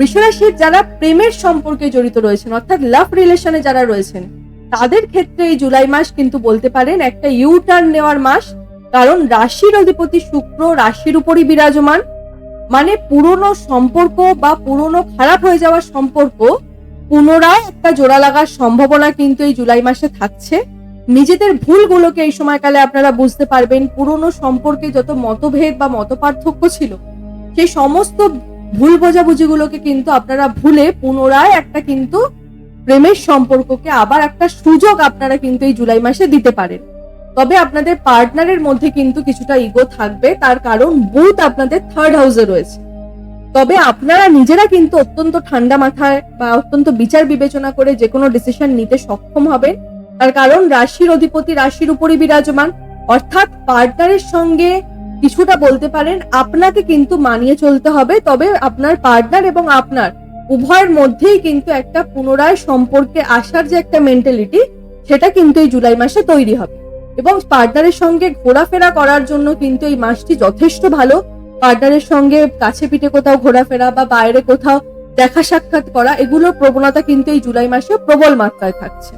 বৃষরাশির যারা প্রেমের সম্পর্কে জড়িত রয়েছেন, অর্থাৎ লাভ রিলেশনে যারা রয়েছেন, তাদের ক্ষেত্রে এই জুলাই মাস কিন্তু বলতে পারেন একটা ইউ টার্ন নেওয়ার মাস। কারণ রাশির অধিপতি শুক্র রাশির উপরই বিরাজমান। মানে পুরনো সম্পর্ক বা পুরনো খারাপ হয়ে যাওয়ার সম্পর্ক পুনরায় একটা জোড়া লাগার সম্ভাবনা কিন্তু এই জুলাই মাসে থাকছে। নিজেদের ভুলগুলোকে এই সময়কালে আপনারা বুঝতে পারবেন, পুরনো সম্পর্কে যত মতভেদ বা মতপার্থক্য ছিল, সেই সমস্ত ভুল বোঝাবুঝিগুলোকে কিন্তু আপনারা ভুলে পুনরায় একটা কিন্তু প্রেমের সম্পর্ককে আবার একটা সুযোগ আপনারা কিন্তু এই জুলাই মাসে দিতে পারেন। তবে আপনাদের পার্টনারের মধ্যে কিন্তু কিছুটা ইগো থাকবে, তার কারণ বুথ আপনাদের থার্ড হাউসে রয়েছে। তবে আপনারা নিজেরা কিন্তু অত্যন্ত ঠান্ডা মাথায় বা অত্যন্ত বিচার বিবেচনা করে যে কোনো ডিসিশন নিতে সক্ষম হবেন। তার কারণ রাশির অধিপতি রাশির উপরই বিরাজমান, অর্থাৎ পার্টনারের সঙ্গে কিছুটা বলতে পারেন, আপনাকে কিন্তু মানিয়ে চলতে হবে, তবে আপনার পার্টনার এবং আপনার উভয়ের মধ্যেই কিন্তু একটা পুনরায় সম্পর্কে আসার যে একটা মেন্টালিটি সেটা কিন্তু এই জুলাই মাসে তৈরি হবে। এবং পার্টনারের সঙ্গে ঘোরাফেরা করার জন্য কিন্তু এই মাসটি যথেষ্ট ভালো। পার্টনারের সঙ্গে কাছে পিঠে কোথাও ঘোরাফেরা বা বাইরে কোথাও দেখা সাক্ষাৎ করা, এগুলোর প্রবণতা কিন্তু এই জুলাই মাসে প্রবল মাত্রায় থাকছে।